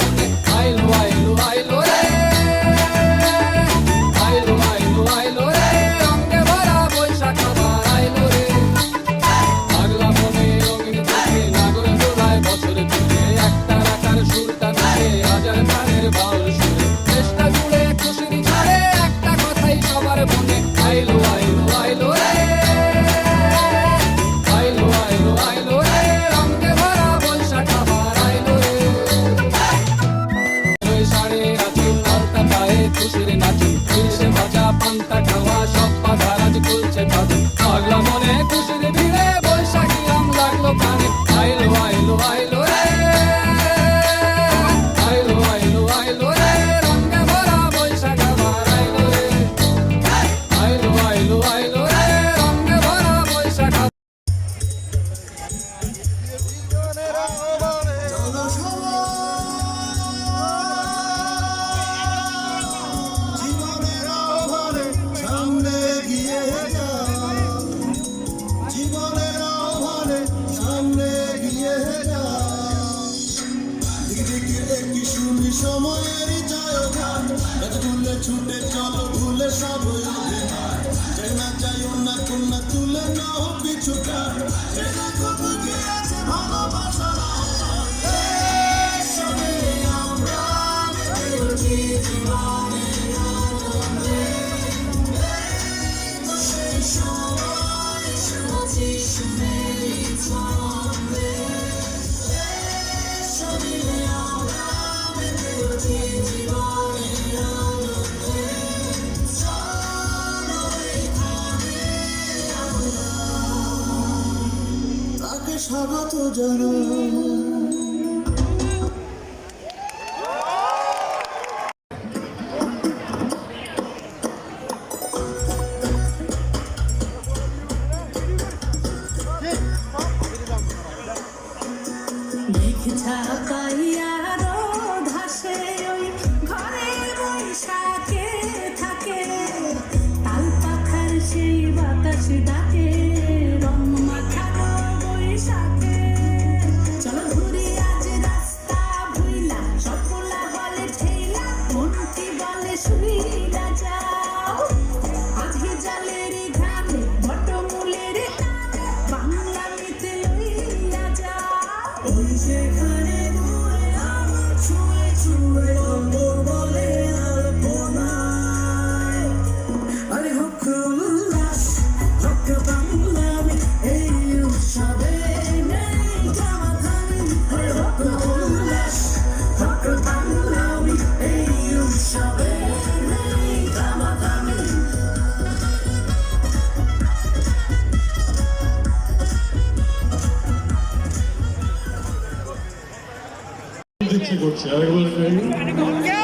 Thank you. అంత కవాశ সব যাই না তুলে নাও পিছুকার আগত জন Make it happen. তুই সেখানে ঘুরে আমার ছুঁয়ে ছুঁয়ে অন্তর বলে Chico Chai, what's your?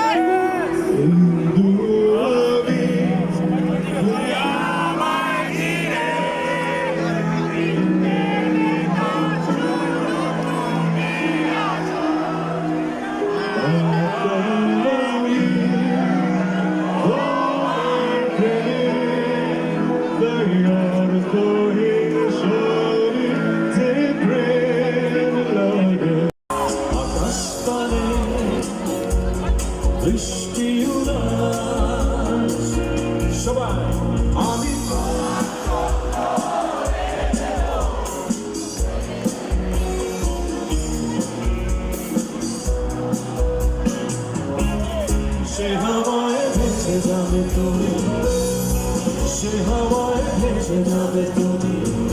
যাবে তুমি। সে হাওয়ায় ভেসে যাবে তুমি।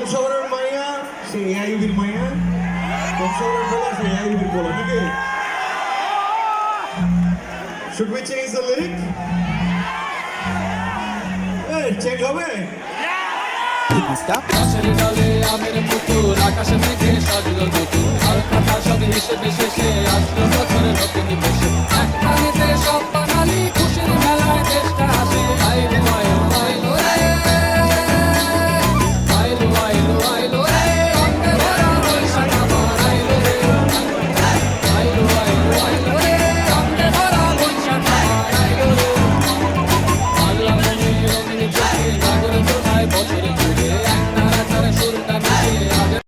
বংশগরের মাইয়া সে এআইবির মাইয়া বংশগরের বলা সে এআইবির বলা নাকি Should we change the lyric? Hey, change হবে? আকাশে মেঘে সাজলো দুটো আর কথা সব হিসেবে শেষে আসলো বছরে নতুন বসে এক সব